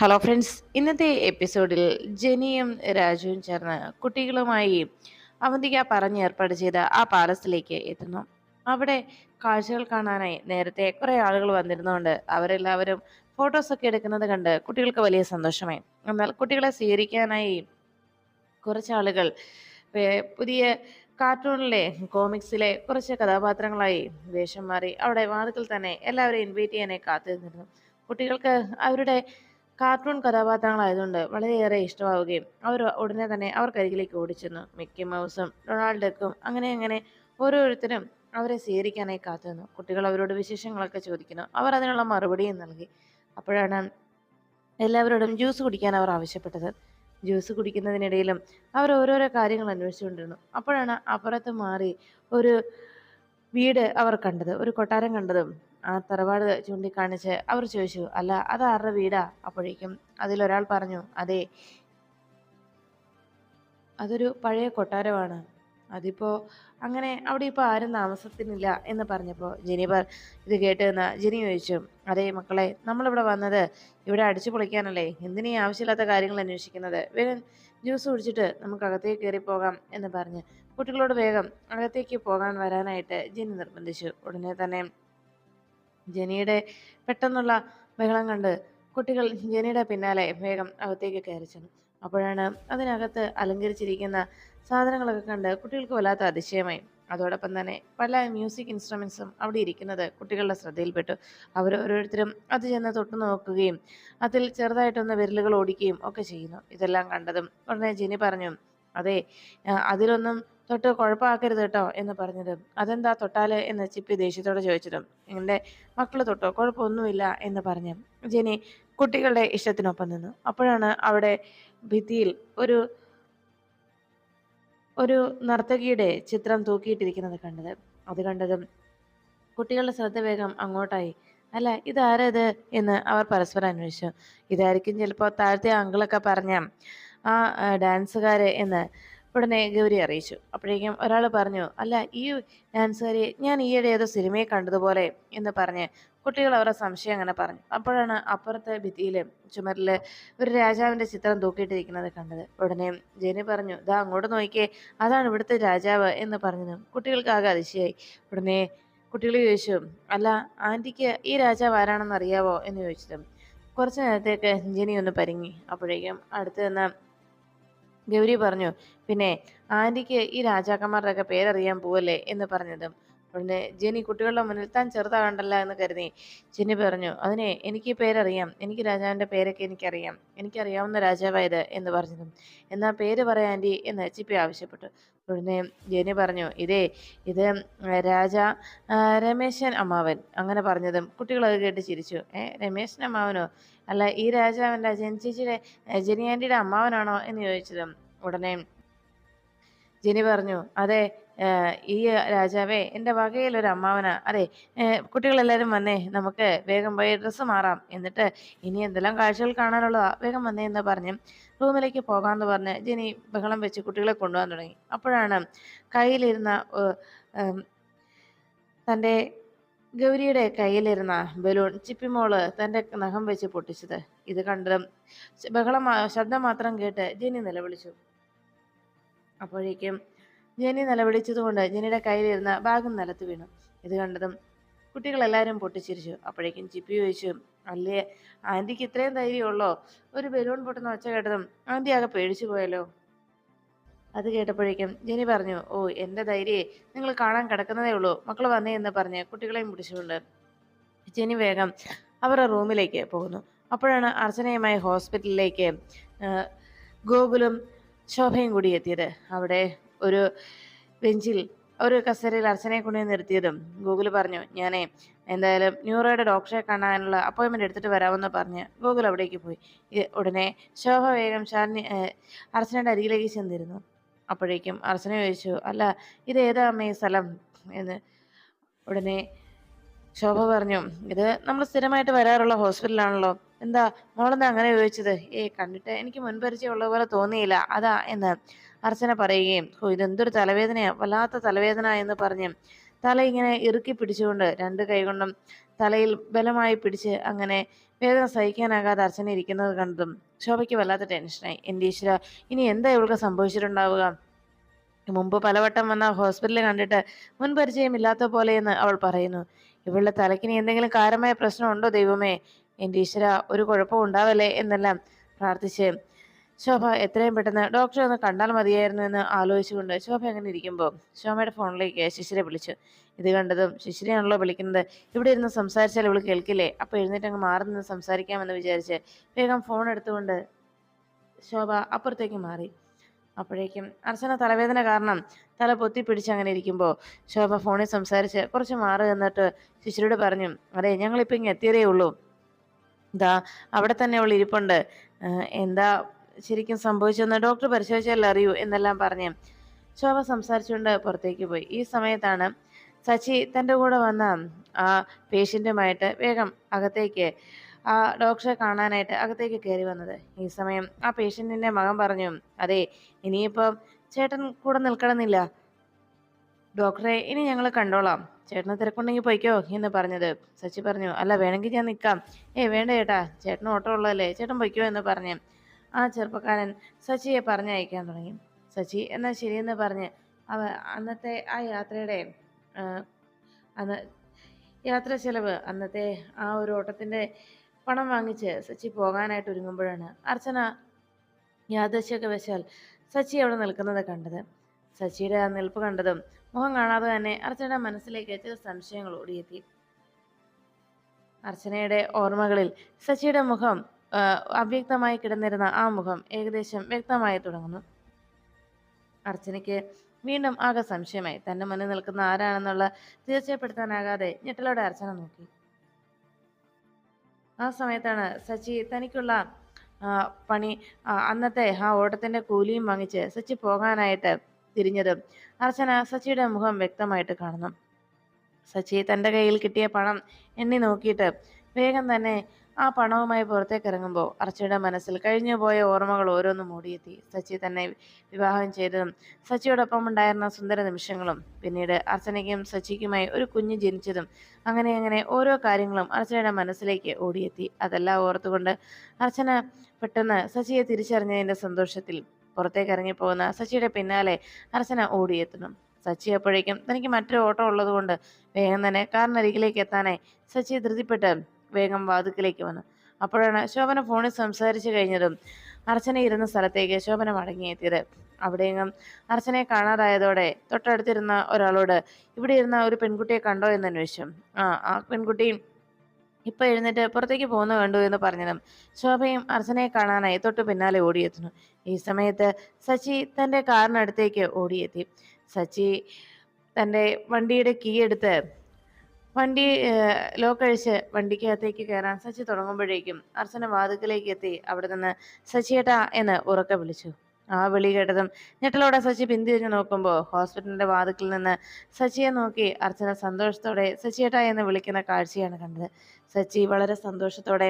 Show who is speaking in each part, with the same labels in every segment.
Speaker 1: Hello friends ഇന്നത്തെ എപ്പിസോഡിൽ ജെനിയും രാജുവും ചേർന്ന് കുട്ടികളുമായി അവന്തിക പറഞ്ഞ് ഏർപ്പാട് ചെയ്ത ആ പാലസിലേക്ക് എത്തുന്നു. അവിടെ കാഴ്ചകൾ കാണാനായി നേരത്തെ കുറെ ആളുകൾ വന്നിരുന്നുകൊണ്ട് അവരെല്ലാവരും ഫോട്ടോസൊക്കെ എടുക്കുന്നത് കണ്ട് കുട്ടികൾക്ക് വലിയ സന്തോഷമായി. എന്നാൽ കുട്ടികളെ സ്വീകരിക്കാനായി കുറച്ചാളുകൾ പുതിയ കാർട്ടൂണിലെ കോമിക്സിലെ കുറച്ച് കഥാപാത്രങ്ങളായി വേഷം മാറി അവിടെ വാതിൽക്കൽ തന്നെ എല്ലാവരെയും ഇൻവൈറ്റ് ചെയ്യാനായി കാത്തു നിന്നിരുന്നു കുട്ടികൾക്ക് അവരുടെ കാർട്ടൂൺ കഥാപാത്രങ്ങളായതുകൊണ്ട് വളരെയേറെ ഇഷ്ടമാവുകയും അവർ ഉടനെ തന്നെ അവർക്കരികിലേക്ക് ഓടിച്ചെന്നു. മിക്കി മൗസും ഡൊണാൾഡ് ഡക്കും അങ്ങനെ അങ്ങനെ ഓരോരുത്തരും അവരെ സ്വീകരിക്കാനായി കാത്തുനിന്നു. കുട്ടികൾ അവരോട് വിശേഷങ്ങളൊക്കെ ചോദിക്കുന്നു. അവർ അതിനുള്ള മറുപടിയും നൽകി. അപ്പോഴാണ് എല്ലാവരോടും ജ്യൂസ് കുടിക്കാൻ അവർ ആവശ്യപ്പെട്ടത്. ജ്യൂസ് കുടിക്കുന്നതിനിടയിലും അവർ ഓരോരോ കാര്യങ്ങൾ അന്വേഷിച്ചുകൊണ്ടിരുന്നു. അപ്പോഴാണ് അപ്പുറത്ത് മാറി ഒരു വീട് അവർ കണ്ടത്. ഒരു കൊട്ടാരം കണ്ടതും ആ തറവാട് ചൂണ്ടിക്കാണിച്ച് അവർ ചോദിച്ചു അല്ല അത് ആരുടെ വീടാ? അപ്പോഴേക്കും അതിലൊരാൾ പറഞ്ഞു അതെ അതൊരു പഴയ കൊട്ടാരമാണ്. അതിപ്പോ അങ്ങനെ അവിടെ ഇപ്പോൾ ആരും താമസത്തിനില്ല എന്ന് പറഞ്ഞപ്പോൾ ജെനിബർ ഇത് കേട്ട് നിന്ന് ജെനി ചോദിച്ചു അതെ മക്കളെ നമ്മളിവിടെ വന്നത് ഇവിടെ അടിച്ചു പൊളിക്കാനല്ലേ? എന്തിനീ ആവശ്യമില്ലാത്ത കാര്യങ്ങൾ അന്വേഷിക്കുന്നത്? വേഗം ജ്യൂസ് കുടിച്ചിട്ട് നമുക്ക് അകത്തേക്ക് കയറി പോകാം എന്ന് പറഞ്ഞ്. കുട്ടികളോട് വേഗം അകത്തേക്ക് പോകാൻ വരാനായിട്ട് ജെനി നിർബന്ധിച്ചു. ഉടനെ തന്നെ ജെനിയുടെ പെട്ടെന്നുള്ള ബഹളം കണ്ട് കുട്ടികൾ ജെനിയുടെ പിന്നാലെ വേഗം അകത്തേക്ക് കയറി ചെന്നു. അപ്പോഴാണ് അതിനകത്ത് അലങ്കരിച്ചിരിക്കുന്ന സാധനങ്ങളൊക്കെ കണ്ട് കുട്ടികൾക്ക് വല്ലാത്ത അതിശയമായി. അതോടൊപ്പം തന്നെ പല മ്യൂസിക് ഇൻസ്ട്രുമെൻസും അവിടെ ഇരിക്കുന്നത് കുട്ടികളുടെ ശ്രദ്ധയിൽപ്പെട്ടു. അവർ ഓരോരുത്തരും അത് ചെന്ന് തൊട്ടു നോക്കുകയും അതിൽ ചെറുതായിട്ടൊന്ന് വിരലുകൾ ഓടിക്കുകയും ഒക്കെ ചെയ്യുന്നു. ഇതെല്ലാം കണ്ടതും ഉടനെ ജെനി പറഞ്ഞു അതെ അതിലൊന്നും തൊട്ട് കുഴപ്പമാക്കരുത് കേട്ടോ എന്ന് പറഞ്ഞത് അതെന്താ തൊട്ടാൽ? എന്ന് ചിപ്പി ദേഷ്യത്തോടെ ചോദിച്ചതും എന്റെ മക്കൾ തൊട്ടോ? കുഴപ്പമൊന്നുമില്ല എന്ന് പറഞ്ഞ്. ജെനി കുട്ടികളുടെ ഇഷ്ടത്തിനൊപ്പം നിന്നു. അപ്പോഴാണ് അവിടെ ഭിത്തിയിൽ ഒരു ഒരു നർത്തകിയുടെ ചിത്രം തൂക്കിയിട്ടിരിക്കുന്നത് കണ്ടത്. അത് കണ്ടതും കുട്ടികളുടെ ശ്രദ്ധ വേഗം അങ്ങോട്ടായി. അല്ല ഇതാരത്? എന്ന് അവർ പരസ്പരം അന്വേഷിച്ചു. ഇതായിരിക്കും ചിലപ്പോൾ താഴത്തെ അങ്കിളൊക്കെ പറഞ്ഞ ആ ഡാൻസുകാര് എന്ന് ഉടനെ ഗൗരി അറിയിച്ചു. അപ്പോഴേക്കും ഒരാൾ പറഞ്ഞു അല്ല ഈ ഡാൻസുകാരി ഞാൻ ഈയിടെ ഏതോ സിനിമയെ കണ്ടതുപോലെ എന്ന് പറഞ്ഞ് കുട്ടികൾ അവരുടെ സംശയം അങ്ങനെ പറഞ്ഞു. അപ്പോഴാണ് അപ്പുറത്തെ ഭിത്തിയിൽ ചുമരിൽ ഒരു രാജാവിന്റെ ചിത്രം തൂക്കിയിട്ടിരിക്കുന്നത് കണ്ടത്. ഉടനെ ജെനി പറഞ്ഞു ദാ അങ്ങോട്ട് നോക്കിയേ അതാണ് ഇവിടുത്തെ രാജാവ് എന്ന് പറഞ്ഞത് കുട്ടികൾക്ക് ആകെ അതിശയായി. ഉടനെ കുട്ടികൾ ചോദിച്ചു അല്ല ആന്റിക്ക് ഈ രാജാവ് ആരാണെന്ന് അറിയാവോ? എന്ന് ചോദിച്ചത് കുറച്ച് നേരത്തേക്ക് ജെനി ഒന്ന് പരിങ്ങി. അപ്പോഴേക്കും അടുത്ത് നിന്ന് ഗൗരി പറഞ്ഞു പിന്നെ ആന്റിക്ക് ഈ രാജാക്കന്മാരുടെ ഒക്കെ പേരറിയാൻ പോവല്ലേ? എന്ന് പറഞ്ഞതും. ഉടനെ ജെനി കുട്ടികളുടെ മുന്നിൽ താൻ ചെറുതാകണ്ടല്ല എന്ന് കരുതി. ജെനി പറഞ്ഞു അതിനെ എനിക്ക് പേരറിയാം. എനിക്ക് രാജാവിന്റെ പേരൊക്കെ എനിക്കറിയാം. എനിക്കറിയാവുന്ന രാജാവായത് എന്ന് പറഞ്ഞതും. എന്നാ പേര് പറയാൻ ആന്റി എന്ന് ചിപ്പി ആവശ്യപ്പെട്ടു. ഉടനെ ജെനി പറഞ്ഞു ഇതേ ഇത് രാജ രമേശൻ അമ്മാവൻ. അങ്ങനെ പറഞ്ഞതും കുട്ടികളൊക്കെ കേട്ട് ചിരിച്ചു. ഏ രമേശൻ അമ്മാവനോ? അല്ല ഈ രാജാവിന്റെ ജനിച്ചേച്ചിയുടെ ജെനി ആന്റിയുടെ അമ്മാവനാണോ? എന്ന് ചോദിച്ചതും ഉടനെ ജെനി പറഞ്ഞു അതെ ഈ രാജാവേ എന്റെ വകയിൽ ഒരു അമ്മാവനാ. അതെ കുട്ടികളെല്ലാവരും വന്നേ നമുക്ക് വേഗം പോയി ഡ്രസ്സ് മാറാം. എന്നിട്ട് ഇനി എന്തെല്ലാം കാഴ്ചകൾ കാണാനുള്ളതാ വേഗം വന്നേ എന്ന് പറഞ്ഞ് റൂമിലേക്ക് പോകാമെന്ന് പറഞ്ഞ് ജനി ബഹളം വെച്ച് കുട്ടികളെ കൊണ്ടുപോകാൻ തുടങ്ങി. അപ്പോഴാണ് കയ്യിലിരുന്ന തന്റെ ഗൗരിയുടെ കയ്യിലിരുന്ന ബലൂൺ ചിപ്പിമോൾ തന്റെ നഖം വെച്ച് പൊട്ടിച്ചത്. ഇത് കണ്ടതും ബഹളം ശബ്ദം മാത്രം കേട്ട് ജനി നിലവിളിച്ചു. അപ്പോഴേക്കും ജെനി നിലവിളിച്ചതുകൊണ്ട് ജെനിയുടെ കയ്യിലിരുന്ന ബാഗും നിലത്ത് വീണു. ഇത് കണ്ടതും കുട്ടികളെല്ലാവരും പൊട്ടിച്ചിരിച്ചു. അപ്പോഴേക്കും ചിപ്പി ചോദിച്ചു അല്ലേ ആന്റിക്ക് ഇത്രയും ധൈര്യമുള്ളോ? ഒരു ബലൂൺ പൊട്ടുന്ന ഒച്ച കേട്ടതും ആന്റി ആകെ പേടിച്ചു പോയല്ലോ. അത് കേട്ടപ്പോഴേക്കും ജെനി പറഞ്ഞു ഓ എന്റെ ധൈര്യേ നിങ്ങൾ കാണാൻ കിടക്കുന്നതേ ഉള്ളൂ. മക്കൾ വന്നേ എന്ന് പറഞ്ഞ് കുട്ടികളെയും പിടിച്ചുകൊണ്ട് ജെനി വേഗം അവരുടെ റൂമിലേക്ക് പോകുന്നു. അപ്പോഴാണ് അർച്ചനയുമായി ഹോസ്പിറ്റലിലേക്ക് ഗോകുലും ശോഭയും കൂടി എത്തിയത്. അവിടെ ഒരു ബെഞ്ചിൽ ഒരു കസേരയിൽ അർച്ചനയെ കൊണ്ടുപോയി നിർത്തിയതും ഗൂഗിൾ പറഞ്ഞു ഞാനേ എന്തായാലും ന്യൂറോയുടെ ഡോക്ടറെ കാണാനുള്ള അപ്പോയിൻമെന്റ് എടുത്തിട്ട് വരാമെന്ന് പറഞ്ഞ് ഗൂഗിൾ അവിടേക്ക് പോയി. ഉടനെ ശോഭ വേഗം ശാലിനി അർച്ചനയുടെ അരികിലേക്ക് ചെന്നിരുന്നു. അപ്പോഴേക്കും അർച്ചന ചോദിച്ചു അല്ല ഇത് ഏതാ അമ്മേ സ്ഥലം? എന്ന് ഉടനെ ശോഭ പറഞ്ഞു ഇത് നമ്മൾ സ്ഥിരമായിട്ട് വരാറുള്ള ഹോസ്പിറ്റലാണല്ലോ. എന്താ മോളെന്താ അങ്ങനെ ചോദിച്ചത്? ഏ കണ്ടിട്ട് എനിക്ക് മുൻപരിചയമുള്ള പോലെ തോന്നിയില്ല. അതാ എന്ന് അർച്ചന പറയുകയും ഓ ഇതെന്തൊരു തലവേദനയാ? വല്ലാത്ത തലവേദന എന്ന് പറഞ്ഞ് തല ഇങ്ങനെ ഇറുക്കി പിടിച്ചുകൊണ്ട് രണ്ട് കൈകൊണ്ടും തലയിൽ ബലമായി പിടിച്ച് അങ്ങനെ വേദന സഹിക്കാനാകാതെ അർച്ചന ഇരിക്കുന്നത് കണ്ടതും ശോഭയ്ക്ക് വല്ലാത്ത ടെൻഷനായി. എന്റെ ഈശ്വര ഇനി എന്താ ഇവൾക്ക് സംഭവിച്ചിട്ടുണ്ടാവുക? മുമ്പ് പലവട്ടം വന്ന ഹോസ്പിറ്റലിൽ കണ്ടിട്ട് മുൻ പരിചയമില്ലാത്ത പോലെയെന്ന് അവൾ പറയുന്നു. ഇവളുടെ തലക്കിനി എന്തെങ്കിലും കാര്യമായ പ്രശ്നമുണ്ടോ ദൈവമേ? എന്റെ ഈശ്വര ഒരു കുഴപ്പവും ഉണ്ടാവല്ലേ? എന്നെല്ലാം പ്രാർത്ഥിച്ച് ശോഭ എത്രയും പെട്ടെന്ന് ഡോക്ടറെ ഒന്ന് കണ്ടാൽ മതിയായിരുന്നു എന്ന് ആലോചിച്ചുകൊണ്ട് ശോഭ അങ്ങനെ ഇരിക്കുമ്പോൾ ശോഭയുടെ ഫോണിലേക്ക് ശിശിരെ വിളിച്ചു. ഇത് കണ്ടതും ശിശിരെയാണല്ലോ വിളിക്കുന്നത്. ഇവിടെ ഇരുന്ന് സംസാരിച്ചാൽ ഇവൾ കേൾക്കില്ലേ? അപ്പോൾ എഴുന്നേറ്റ് അങ്ങ് മാറി നിന്ന് സംസാരിക്കാമെന്ന് വിചാരിച്ച് വേഗം ഫോൺ എടുത്തുകൊണ്ട് ശോഭ അപ്പുറത്തേക്ക് മാറി. അപ്പോഴേക്കും അർച്ചന തലവേദന കാരണം തല പൊത്തി പിടിച്ച് അങ്ങനെ ഇരിക്കുമ്പോൾ ശോഭ ഫോണിൽ സംസാരിച്ച് കുറച്ച് മാറി നിന്നിട്ട് ശിശിരോട് പറഞ്ഞു അതെ ഞങ്ങളിപ്പോൾ ഇങ്ങ് എത്തിയതേ ഉള്ളൂ. ഇതാ അവിടെ തന്നെ അവൾ ഇരിപ്പുണ്ട്. എന്താ ശരിക്കും സംഭവിച്ചെന്ന് ഡോക്ടർ പരിശോധിച്ചാൽ അറിയൂ എന്നെല്ലാം പറഞ്ഞ്. ശോഭ സംസാരിച്ചുകൊണ്ട് പുറത്തേക്ക് പോയി. ഈ സമയത്താണ് സച്ചി തന്റെ കൂടെ വന്ന ആ പേഷ്യന്റുമായിട്ട് വേഗം അകത്തേക്ക് ആ ഡോക്ടറെ കാണാനായിട്ട് അകത്തേക്ക് കയറി വന്നത്. ഈ സമയം ആ പേഷ്യന്റിന്റെ മകൻ പറഞ്ഞു അതെ ഇനിയിപ്പം ചേട്ടൻ കൂടെ നിൽക്കണമെന്നില്ല. ഡോക്ടറെ ഇനി ഞങ്ങൾ കണ്ടോളാം. ചേട്ടന് തിരക്കുണ്ടെങ്കിൽ പോയിക്കോ എന്ന് പറഞ്ഞത്. സച്ചി പറഞ്ഞു അല്ല വേണമെങ്കിൽ ഞാൻ നിൽക്കാം. ഏ വേണ്ട ചേട്ടാ ചേട്ടന് ഓട്ടം ഉള്ളതല്ലേ ചേട്ടൻ പൊയ്ക്കോ എന്ന് പറഞ്ഞ് ആ ചെറുപ്പക്കാരൻ സച്ചിയെ പറഞ്ഞയക്കാൻ തുടങ്ങി. സച്ചി എന്നാൽ ശരിയെന്ന് പറഞ്ഞ് അവ അന്നത്തെ ആ യാത്രയുടെ അന്ന് യാത്ര ചെലവ് അന്നത്തെ ആ ഒരു ഓട്ടത്തിന്റെ പണം വാങ്ങിച്ച് സച്ചി പോകാനായിട്ട് ഒരുങ്ങുമ്പോഴാണ് അർച്ചന യാദൃശ്യൊക്കെ വെച്ചാൽ സച്ചി അവിടെ നിൽക്കുന്നത് കണ്ടത്. സച്ചിയുടെ ആ നിൽപ്പ് കണ്ടതും മുഖം കാണാതെ തന്നെ അർച്ചനയുടെ മനസ്സിലേക്ക് ചില സംശയങ്ങൾ ഓടിയെത്തി. അർച്ചനയുടെ ഓർമ്മകളിൽ സച്ചിയുടെ മുഖം അവ്യക്തമായി കിടന്നിരുന്ന ആ മുഖം ഏകദേശം വ്യക്തമായി തുടങ്ങുന്നു. അർച്ചനയ്ക്ക് വീണ്ടും ആകെ സംശയമായി. തന്റെ മുന്നിൽ നിൽക്കുന്ന ആരാണെന്നുള്ള തീർച്ചപ്പെടുത്താനാകാതെ ഞെട്ടലോടെ അർച്ചന നോക്കി. ആ സമയത്താണ് സച്ചി തനിക്കുള്ള പണി അന്നത്തെ ആ ഓട്ടത്തിന്റെ കൂലിയും വാങ്ങിച്ച് സച്ചി പോകാനായിട്ട് തിരിഞ്ഞതും അർച്ചന സച്ചിയുടെ മുഖം വ്യക്തമായിട്ട് കാണുന്നു. സച്ചി തന്റെ കയ്യിൽ കിട്ടിയ പണം എണ്ണി നോക്കിയിട്ട് വേഗം തന്നെ ആ പണവുമായി പുറത്തേക്ക് ഇറങ്ങുമ്പോൾ അർച്ചയുടെ മനസ്സിൽ കഴിഞ്ഞു പോയ ഓർമ്മകൾ ഓരോന്നും ഓടിയെത്തി സച്ചി തന്നെ വിവാഹം ചെയ്തതും സച്ചിയോടൊപ്പം ഉണ്ടായിരുന്ന സുന്ദര നിമിഷങ്ങളും പിന്നീട് അർച്ചനയ്ക്കും സച്ചിക്കുമായി ഒരു കുഞ്ഞ് ജനിച്ചതും അങ്ങനെ അങ്ങനെ ഓരോ കാര്യങ്ങളും അർച്ചനയുടെ മനസ്സിലേക്ക് ഓടിയെത്തി. അതെല്ലാം ഓർത്തുകൊണ്ട് അർച്ചന പെട്ടെന്ന് സച്ചിയെ തിരിച്ചറിഞ്ഞതിന്റെ സന്തോഷത്തിൽ പുറത്തേക്ക് ഇറങ്ങിപ്പോകുന്ന സച്ചിയുടെ പിന്നാലെ അർച്ചന ഓടിയെത്തുന്നു. സച്ചി അപ്പോഴേക്കും തനിക്ക് മറ്റൊരു ഓട്ടോ ഉള്ളതുകൊണ്ട് വേഗം തന്നെ കാറിനരികിലേക്ക് എത്താനായി. സച്ചി ധൃതിപ്പെട്ട് വേഗം വാതുക്കിലേക്ക് വന്നു. അപ്പോഴാണ് ശോഭന ഫോണിൽ സംസാരിച്ചു കഴിഞ്ഞതും അർച്ചന ഇരുന്ന സ്ഥലത്തേക്ക് ശോഭന മടങ്ങിയെത്തിയത്. അവിടെയെങ്ങും അർച്ചനയെ കാണാതായതോടെ തൊട്ടടുത്തിരുന്ന ഒരാളോട് ഇവിടെ ഇരുന്ന ഒരു പെൺകുട്ടിയെ കണ്ടോ എന്ന് അന്വേഷിച്ചു. ആ ആ പെൺകുട്ടി ഇപ്പൊ എഴുന്നേറ്റ് പുറത്തേക്ക് പോകുന്ന കണ്ടു എന്ന് പറഞ്ഞതും ശോഭയും അർച്ചനയെ കാണാനായി തൊട്ട് പിന്നാലെ ഓടിയെത്തുന്നു. ഈ സമയത്ത് സച്ചി തന്റെ കാറിനടുത്തേക്ക് ഓടിയെത്തി. സച്ചി തന്റെ വണ്ടിയുടെ കീ എടുത്ത് വണ്ടി ലോക്ക് അഴിച്ച് വണ്ടിക്കകത്തേക്ക് കയറാൻ സച്ചി തുടങ്ങുമ്പോഴേക്കും അർച്ചന വാതുക്കലേക്ക് എത്തി അവിടെ നിന്ന് സച്ചിയേട്ടാ എന്ന് ഉറക്കെ വിളിച്ചു. ആ വിളി കേട്ടതും ഞെട്ടലോടെ സച്ചി പിന്തിരിഞ്ഞു നോക്കുമ്പോൾ ഹോസ്പിറ്റലിന്റെ വാതുക്കിൽ നിന്ന് സച്ചിയെ നോക്കി അർച്ചന സന്തോഷത്തോടെ സച്ചിയേട്ടാ എന്ന് വിളിക്കുന്ന കാഴ്ചയാണ് കണ്ടത്. സച്ചി വളരെ സന്തോഷത്തോടെ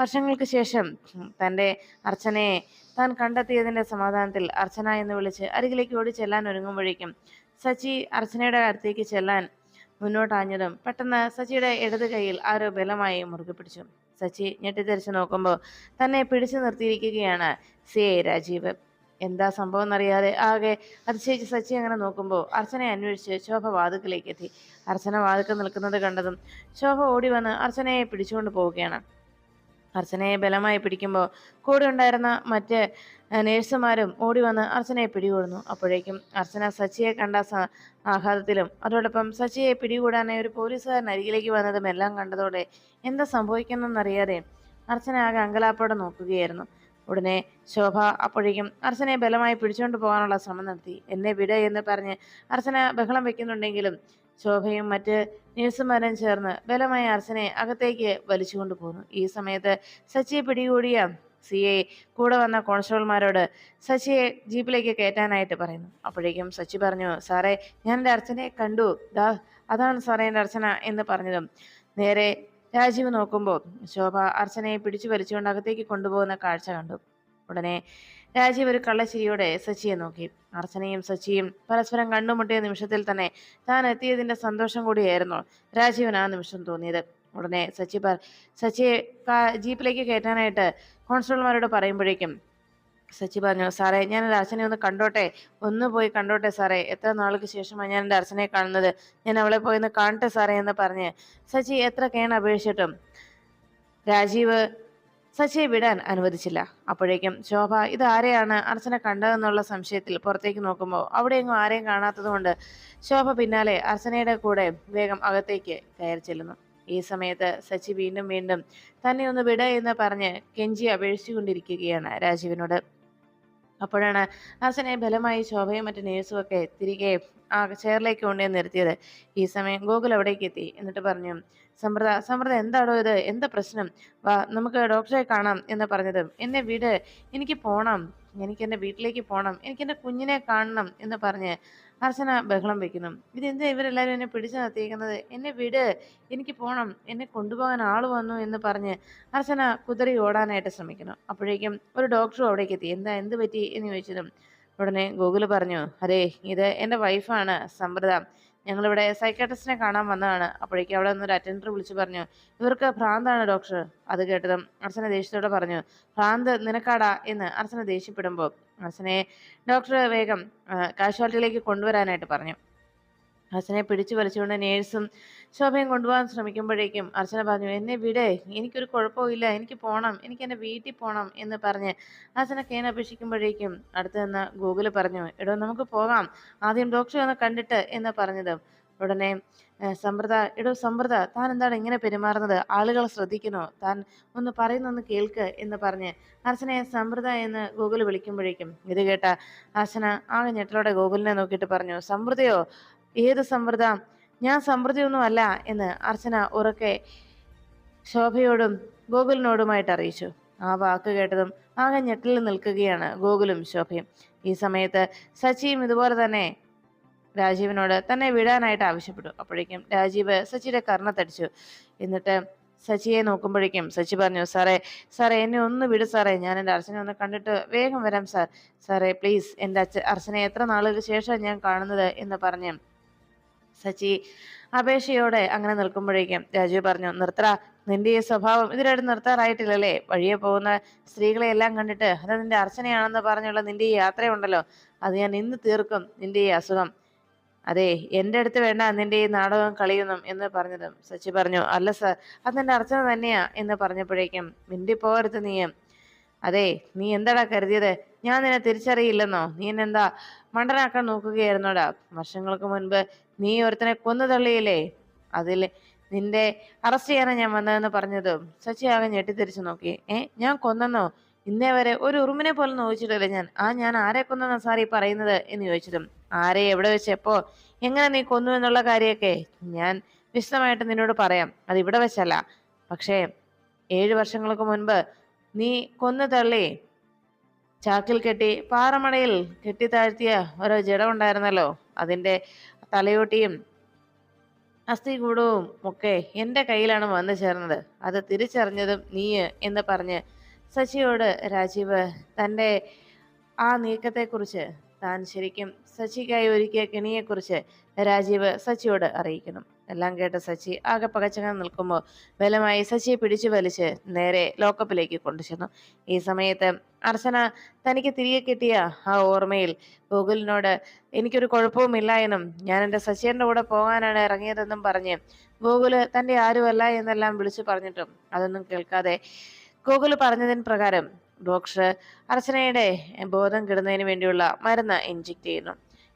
Speaker 1: വർഷങ്ങൾക്ക് ശേഷം തന്റെ അർച്ചനയെ താൻ കണ്ടെത്തിയതിന്റെ സമാധാനത്തിൽ അർച്ചന എന്ന് വിളിച്ച് അരികിലേക്ക് ഓടി ചെല്ലാൻ ഒരുങ്ങുമ്പോഴേക്കും സച്ചി അർച്ചനയുടെ അടുത്തേക്ക് ചെല്ലാൻ മുന്നോട്ടാഞ്ഞതും പെട്ടെന്ന് സച്ചിയുടെ ഇടത് കൈയിൽ ആരോ ബലമായി മുറുകെ പിടിച്ചു. സച്ചി ഞെട്ടിത്തെറിച്ച് നോക്കുമ്പോൾ തന്നെ പിടിച്ചു നിർത്തിയിരിക്കുകയാണ് സി എ രാജീവ്. എന്താ സംഭവം എന്നറിയാതെ ആകെ അതിശയിച്ച് സച്ചി അങ്ങനെ നോക്കുമ്പോൾ അർച്ചനയെ അന്വേഷിച്ച് ശോഭ വാതുക്കിലേക്ക് എത്തി അർച്ചന വാതുക്കൽ നിൽക്കുന്നത് കണ്ടതും ശോഭ ഓടി വന്ന് അർച്ചനയെ പിടിച്ചുകൊണ്ട് പോവുകയാണ്. അർച്ചനയെ ബലമായി പിടിക്കുമ്പോൾ കൂടെ ഉണ്ടായിരുന്ന മറ്റ് നേഴ്സുമാരും ഓടി വന്ന് അർച്ചനയെ പിടികൂടുന്നു. അപ്പോഴേക്കും അർച്ചന സച്ചിയെ കണ്ട ആഘാതത്തിലും അതോടൊപ്പം സച്ചിയെ പിടികൂടാനായി ഒരു പോലീസുകാരൻ അരികിലേക്ക് വന്നതും എല്ലാം കണ്ടതോടെ എന്താ സംഭവിക്കുന്നതെന്നറിയാതെ അർച്ചന ആകെ അങ്കലാപ്പോടെ നോക്കുകയായിരുന്നു. ഉടനെ ശോഭ അപ്പോഴേക്കും അർച്ചനയെ ബലമായി പിടിച്ചുകൊണ്ട് പോകാനുള്ള ശ്രമം നടത്തി. എന്നെ വിട എന്ന് പറഞ്ഞ് അർച്ചന ബഹളം വെക്കുന്നുണ്ടെങ്കിലും ശോഭയും മറ്റ് നഴ്സുമാരും ചേർന്ന് ബലമായ അർച്ചനെ അകത്തേക്ക് വലിച്ചുകൊണ്ടു പോന്നു. ഈ സമയത്ത് സച്ചിയെ പിടികൂടിയ സി ഐ കൂടെ വന്ന കോൺസ്റ്റബിൾമാരോട് സച്ചിയെ ജീപ്പിലേക്ക് കയറ്റാനായിട്ട് പറയുന്നു. അപ്പോഴേക്കും സച്ചി പറഞ്ഞു സാറേ ഞാൻ എന്റെ അർച്ചനെ കണ്ടു. ദാ അതാണ് സാറേ എന്റെ അർച്ചന എന്ന് പറഞ്ഞതും. നേരെ രാജീവ് നോക്കുമ്പോൾ ശോഭ അർച്ചനയെ പിടിച്ചു വലിച്ചുകൊണ്ട് അകത്തേക്ക് കൊണ്ടുപോകുന്ന കാഴ്ച കണ്ടു. ഉടനെ രാജീവ് ഒരു കള്ളച്ചിരിയോടെ സച്ചിയെ നോക്കി. അർച്ചനയും സച്ചിയും പരസ്പരം കണ്ടുമുട്ടിയ നിമിഷത്തിൽ തന്നെ താൻ എത്തിയതിന്റെ സന്തോഷം കൂടിയായിരുന്നു രാജീവിന് ആ നിമിഷം തോന്നിയത്. ഉടനെ സച്ചി പറ സച്ചിയെ ജീപ്പിലേക്ക് കയറ്റാനായിട്ട് കോൺസ്റ്റബിൾമാരോട് പറയുമ്പോഴേക്കും സച്ചി പറഞ്ഞു സാറേ ഞാൻ എന്റെ അച്ഛനെ ഒന്ന് കണ്ടോട്ടെ? ഒന്ന് പോയി കണ്ടോട്ടെ സാറേ? എത്ര നാൾക്ക് ശേഷമാണ് ഞാൻ എന്റെ അച്ഛനെ കാണുന്നത്? ഞാൻ അവളെ പോയി ഒന്ന് കാണട്ടെ സാറേ? എന്ന് പറഞ്ഞ് സച്ചി എത്ര കേൺ അപേക്ഷിച്ചിട്ടും രാജീവ് സച്ചിയെ വിടാൻ അനുവദിച്ചില്ല. അപ്പോഴേക്കും ശോഭ ഇത് ആരെയാണ്? അർച്ചന കണ്ടതെന്നുള്ള സംശയത്തിൽ പുറത്തേക്ക് നോക്കുമ്പോൾ അവിടെയെങ്ങും ആരെയും കാണാത്തതുകൊണ്ട് ശോഭ പിന്നാലെ അർച്ചനയുടെ കൂടെ വേഗം അകത്തേക്ക് കയറി ചെല്ലുന്നു. ഈ സമയത്ത് സച്ചി വീണ്ടും വീണ്ടും തന്നെ ഒന്ന് വിട എന്ന് പറഞ്ഞ് കെഞ്ചി അപേക്ഷിച്ചുകൊണ്ടിരിക്കുകയാണ് രാജീവിനോട്. അപ്പോഴാണ് അർച്ചനയെ ബലമായി ശോഭയും മറ്റു നേഴ്സും ഒക്കെ തിരികെ ആ ചെയറിലേക്ക് കൊണ്ടുവന്ന് നിർത്തിയത്. ഈ സമയം ഗോകുൽ അവിടേക്ക് എത്തി. എന്നിട്ട് പറഞ്ഞു സമ്പ്രദ സമ്പ്രദ എന്താണോ ഇത്? എന്താ പ്രശ്നം? വാ നമുക്ക് ഡോക്ടറെ കാണാം എന്ന് പറഞ്ഞതും. എന്നെ വീട്. എനിക്ക് പോകണം എനിക്ക് എന്റെ വീട്ടിലേക്ക് പോകണം എനിക്ക് എന്റെ കുഞ്ഞിനെ കാണണം എന്ന് പറഞ്ഞ് അർച്ചന ബഹളം വയ്ക്കുന്നു ഇതെന്താ ഇവരെല്ലാവരും എന്നെ പിടിച്ചു നിർത്തിയിരിക്കുന്നത്? എന്നെ വീട്. എനിക്ക് പോകണം എന്നെ കൊണ്ടുപോകാൻ ആൾ വന്നു എന്ന് പറഞ്ഞ് അർച്ചന കുതിരി ഓടാനായിട്ട് ശ്രമിക്കുന്നു. അപ്പോഴേക്കും ഒരു ഡോക്ടറും അവിടേക്ക് എത്തി. എന്താ? എന്ത് പറ്റി? എന്ന് ചോദിച്ചതും ഉടനെ ഗൂഗിൾ പറഞ്ഞു അതെ ഇത് എന്റെ വൈഫാണ് സമൃദ്ധ ഞങ്ങളിവിടെ സൈക്കാട്രിസ്റ്റിനെ കാണാൻ വന്നതാണ്. അപ്പോഴേക്കും അവിടെ നിന്നൊരു അറ്റൻഡർ വിളിച്ചു പറഞ്ഞു ഇവർക്ക് ഭ്രാന്താണ് ഡോക്ടർ. അത് കേട്ടതും അർച്ചന ദേഷ്യത്തോടെ പറഞ്ഞു ഭ്രാന്ത് നിനക്കാടാ എന്ന് അർച്ചന ദേഷ്യപ്പെടുമ്പോൾ അർച്ചനയെ ഡോക്ടർ വേഗം കാഷ്വാലിറ്റിയിലേക്ക് കൊണ്ടുവരാനായിട്ട് പറഞ്ഞു. അർച്ചനയെ പിടിച്ചു വലിച്ചുകൊണ്ട് നേഴ്സും ശോഭയും കൊണ്ടുപോകാൻ ശ്രമിക്കുമ്പോഴേക്കും അർച്ചന പറഞ്ഞു എന്നെ വിടെ എനിക്കൊരു കുഴപ്പമില്ല എനിക്ക് പോകണം എനിക്ക് എന്റെ വീട്ടിൽ പോകണം എന്ന് പറഞ്ഞ് അർച്ചന കേൻ അപേക്ഷിക്കുമ്പോഴേക്കും അടുത്ത് നിന്ന് ഗൂഗിൾ പറഞ്ഞു എടോ നമുക്ക് പോകാം. ആദ്യം ഡോക്ടറെ ഒന്ന് കണ്ടിട്ട് എന്ന് പറഞ്ഞത്. ഉടനെ സമ്പ്രദ എടോ സമ്പ്രദ താൻ എന്താണ് ഇങ്ങനെ പെരുമാറുന്നത്? ആളുകൾ ശ്രദ്ധിക്കണോ താൻ ഒന്ന് പറയുന്നൊന്ന് കേൾക്ക് എന്ന് പറഞ്ഞ് അർച്ചനയെ സമ്പ്രദ എന്ന് ഗൂഗിൾ വിളിക്കുമ്പോഴേക്കും ഇത് കേട്ട അർച്ചന ആകെ ഞെട്ടലോടെ ഗൂഗിളിനെ നോക്കിയിട്ട് പറഞ്ഞു സമൃദ്ധയോ ഏത് സമൃദ്ധ ഞാൻ സമൃദ്ധിയൊന്നും അല്ല എന്ന് അർച്ചന ഉറക്കെ ശോഭയോടും ഗോകുലിനോടുമായിട്ട് അറിയിച്ചു. ആ വാക്ക് കേട്ടതും ആകെ ഞെട്ടിൽ നിൽക്കുകയാണ് ഗോകുലും ശോഭയും. ഈ സമയത്ത് സച്ചിയും ഇതുപോലെ തന്നെ രാജീവിനോട് തന്നെ വിടാനായിട്ട് ആവശ്യപ്പെട്ടു. അപ്പോഴേക്കും രാജീവ് സച്ചിയുടെ കർണത്തടിച്ചു. എന്നിട്ട് സച്ചിയെ നോക്കുമ്പോഴേക്കും സച്ചി പറഞ്ഞു സാറേ സാറേ എന്നെ ഒന്ന് വിട് സാറേ. ഞാൻ എന്റെ അർച്ചനെ ഒന്ന് കണ്ടിട്ട് വേഗം വരാം സാർ. സാറേ പ്ലീസ് എന്റെ അച്ഛ അർച്ചനെ എത്ര നാളുകൾക്ക് ശേഷം ഞാൻ കാണുന്നത് എന്ന് പറഞ്ഞ് സച്ചി അപേക്ഷയോടെ അങ്ങനെ നിൽക്കുമ്പോഴേക്കും രാജു പറഞ്ഞു നിർത്തറ നിന്റെ ഈ സ്വഭാവം ഇതിനായിട്ട് നിർത്താറായിട്ടില്ലല്ലേ? വഴിയെ പോകുന്ന സ്ത്രീകളെ എല്ലാം കണ്ടിട്ട് അത് നിന്റെ അർച്ചനയാണെന്ന് പറഞ്ഞുള്ള നിന്റെ ഈ യാത്രയുണ്ടല്ലോ അത് ഞാൻ ഇന്ന് തീർക്കും നിന്റെ ഈ അസുഖം. അതെ എന്റെ അടുത്ത് വേണ്ട നിന്റെ ഈ നാടകം കളിയൊന്നും എന്ന് പറഞ്ഞതും സച്ചി പറഞ്ഞു അല്ല സർ അത് നിന്റെ അർച്ചന തന്നെയാ എന്ന് പറഞ്ഞപ്പോഴേക്കും മിണ്ടി പോകരുത് നീ. അതെ നീ എന്താടാ കരുതിയത്? ഞാൻ നിന്നെ തിരിച്ചറിയില്ലെന്നോ? നീ എന്നെന്താ മണ്ടനാക്കാൻ നോക്കുകയായിരുന്നോടാ? വർഷങ്ങൾക്ക് മുൻപ് നീ ഒരുത്തനെ കൊന്നു തള്ളിയില്ലേ? അതിൽ നിന്റെ അറസ്റ്റ് ചെയ്യാനാണ് ഞാൻ വന്നതെന്ന് പറഞ്ഞതും സച്ചി ആകെ ഞെട്ടിത്തിരിച്ചു നോക്കി. ഏ ഞാൻ കൊന്നെന്നോ? ഇന്നേ വരെ ഒരു ഉറുമിനെ പോലും നോവിച്ചിട്ടില്ല ഞാൻ. ആ ഞാൻ ആരെ കൊന്നെന്നാ സാർ ഈ പറയുന്നത്? എന്ന് ചോദിച്ചതും. ആരെ എവിടെ വെച്ചപ്പോ എങ്ങനെ നീ കൊന്നു എന്നുള്ള കാര്യമൊക്കെ ഞാൻ വിശദമായിട്ട് നിന്നോട് പറയാം. അത് ഇവിടെ വെച്ചല്ല. പക്ഷേ ഏഴ് വർഷങ്ങൾക്ക് മുൻപ് നീ കൊന്നു തള്ളി. ചാക്കിൽ കെട്ടി പാറമടയിൽ കെട്ടിത്താഴ്ത്തിയ ഓരോ ജഡം ഉണ്ടായിരുന്നല്ലോ. അതിന്റെ തലയോട്ടിയും അസ്ഥികൂടവും ഒക്കെ എന്റെ കയ്യിലാണ് വന്നു ചേർന്നത്. അത് തിരിച്ചറിഞ്ഞതും നീ എന്ന് പറഞ്ഞ് സച്ചിയോട് രാജീവ് തന്റെ ആ നീക്കത്തെക്കുറിച്ച് താൻ ശരിക്കും സച്ചിക്കായി ഒരുക്കിയ കെണിയെക്കുറിച്ച് രാജീവ് സച്ചിയോട് അറിയിക്കുന്നു. എല്ലാം കേട്ട സച്ചി ആകെ പകച്ചങ്ങനെ നിൽക്കുമ്പോൾ ബലമായി സച്ചിയെ പിടിച്ചു വലിച്ച് നേരെ ലോക്കപ്പിലേക്ക് കൊണ്ടുചെന്നു. ഈ സമയത്ത് അർച്ചന തനിക്ക് തിരികെ കിട്ടിയ ആ ഓർമ്മയിൽ ഗോകുലിനോട് എനിക്കൊരു കുഴപ്പവുമില്ല എന്നും ഞാൻ എന്റെ സച്ചിയന്റെ കൂടെ പോകാനാണ് ഇറങ്ങിയതെന്നും പറഞ്ഞ് ഗോകുൽ തന്റെ ആരുമല്ല എന്നെല്ലാം വിളിച്ചു പറഞ്ഞിട്ടും അതൊന്നും കേൾക്കാതെ ഗോകുൽ പറഞ്ഞതിന് പ്രകാരം ഡോക്ടർ അർച്ചനയുടെ ബോധം കിടുന്നതിന് വേണ്ടിയുള്ള മരുന്ന് ഇഞ്ചക്ട് ചെയ്യുന്നു.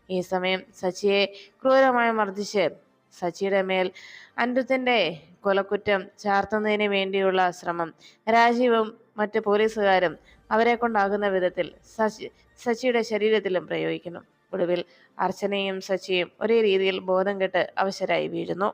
Speaker 1: ഈ സമയം സച്ചിയെ ക്രൂരമായി മർദ്ദിച്ച് സച്ചിയുടെ മേൽ അൻഡുത്തിന്റെ കൊലക്കുറ്റം ചാർത്തുന്നതിന് വേണ്ടിയുള്ള ശ്രമം. രാജീവും മറ്റ് പോലീസുകാരും അവരെ കൊണ്ടാകുന്ന വിധത്തിൽ സച്ചി സച്ചിയുടെ ശരീരത്തിലും പ്രയോഗിക്കുന്നു. ഒടുവിൽ അർച്ചനയും സച്ചിയും ഒരേ രീതിയിൽ ബോധം കെട്ട് അവശരായി വീഴുന്നു.